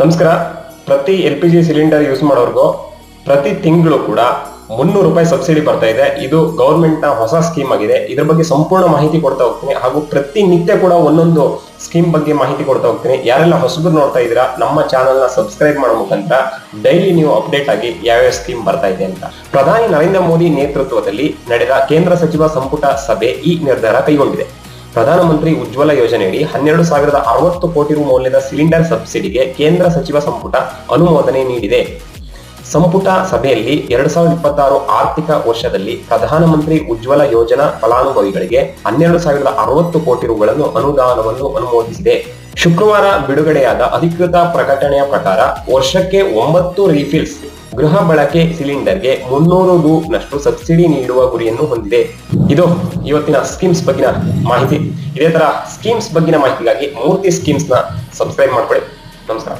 ನಮಸ್ಕಾರ. ಪ್ರತಿ L P G cylinder use ಮಾಡೋರ್ಗೂ ಪ್ರತಿ ತಿಂಗಳು ಕೂಡ ಮುನ್ನೂರು ರೂಪಾಯಿ ಸಬ್ಸಿಡಿ ಬರ್ತಾ ಇದೆ. ಇದು ಗೌರ್ಮೆಂಟ್ನ ಹೊಸ ಸ್ಕೀಮ್ ಆಗಿದೆ. ಇದ್ರ ಬಗ್ಗೆ ಸಂಪೂರ್ಣ ಮಾಹಿತಿ ಕೊಡ್ತಾ ಹೋಗ್ತೀನಿ. ಹಾಗೂ ಪ್ರತಿನಿತ್ಯ ಕೂಡ ಒಂದೊಂದು ಸ್ಕೀಮ್ ಬಗ್ಗೆ ಮಾಹಿತಿ ಕೊಡ್ತಾ ಹೋಗ್ತೀನಿ. ಯಾರೆಲ್ಲ ಹೊಸಬ್ರು ನೋಡ್ತಾ ಇದ್ದೀರಾ, ನಮ್ಮ ಚಾನಲ್ ಸಬ್ಸ್ಕ್ರೈಬ್ ಮಾಡೋ ಮುಖಾಂತರ ಡೈಲಿ ನೀವು ಅಪ್ಡೇಟ್ ಆಗಿ ಯಾವ್ಯಾವ ಸ್ಕೀಮ್ ಬರ್ತಾ ಇದೆ ಅಂತ. ಪ್ರಧಾನಿ ನರೇಂದ್ರ ಮೋದಿ ನೇತೃತ್ವದಲ್ಲಿ ನಡೆದ ಕೇಂದ್ರ ಸಚಿವ ಸಂಪುಟ ಸಭೆ ಈ ನಿರ್ಧಾರ ಕೈಗೊಂಡಿದೆ. ಪ್ರಧಾನಮಂತ್ರಿ ಉಜ್ವಲ ಯೋಜನೆಯಡಿ ಹನ್ನೆರಡು ಸಾವಿರದ ಅರವತ್ತು ಕೋಟಿ ರು ಮೌಲ್ಯದ ಸಿಲಿಂಡರ್ ಸಬ್ಸಿಡಿಗೆ ಕೇಂದ್ರ ಸಚಿವ ಸಂಪುಟ ಅನುಮೋದನೆ ನೀಡಿದೆ. ಸಂಪುಟ ಸಭೆಯಲ್ಲಿ ಎರಡ್ ಸಾವಿರದ ಇಪ್ಪತ್ತಾರು ಆರ್ಥಿಕ ವರ್ಷದಲ್ಲಿ ಪ್ರಧಾನಮಂತ್ರಿ ಉಜ್ವಲ ಯೋಜನಾ ಫಲಾನುಭವಿಗಳಿಗೆ ಹನ್ನೆರಡು ಸಾವಿರದ ಅರವತ್ತು ಕೋಟಿ ರುಗಳನ್ನು ಅನುದಾನವನ್ನು ಅನುಮೋದಿಸಿದೆ. ಶುಕ್ರವಾರ ಬಿಡುಗಡೆಯಾದ ಅಧಿಕೃತ ಪ್ರಕಟಣೆಯ ಪ್ರಕಾರ ವರ್ಷಕ್ಕೆ ಒಂಬತ್ತು ರೀಫಿಲ್ಸ್ ಗೃಹ ಬಳಕೆ ಸಿಲಿಂಡರ್ಗೆ ಮುನ್ನೂರು ರು ನಷ್ಟು ಸಬ್ಸಿಡಿ ನೀಡುವ ಗುರಿಯನ್ನು ಹೊಂದಿದೆ. ಇದು ಇವತ್ತಿನ ಸ್ಕೀಮ್ಸ್ ಬಗ್ಗಿನ ಮಾಹಿತಿ. ಇದೇ ತರ ಸ್ಕೀಮ್ಸ್ ಬಗ್ಗಿನ ಮಾಹಿತಿಗಾಗಿ ಮೂರ್ತಿ ಸ್ಕೀಮ್ಸ್ನ ಸಬ್ಸ್ಕ್ರೈಬ್ ಮಾಡ್ಕೊಳ್ಳಿ. ನಮಸ್ಕಾರ.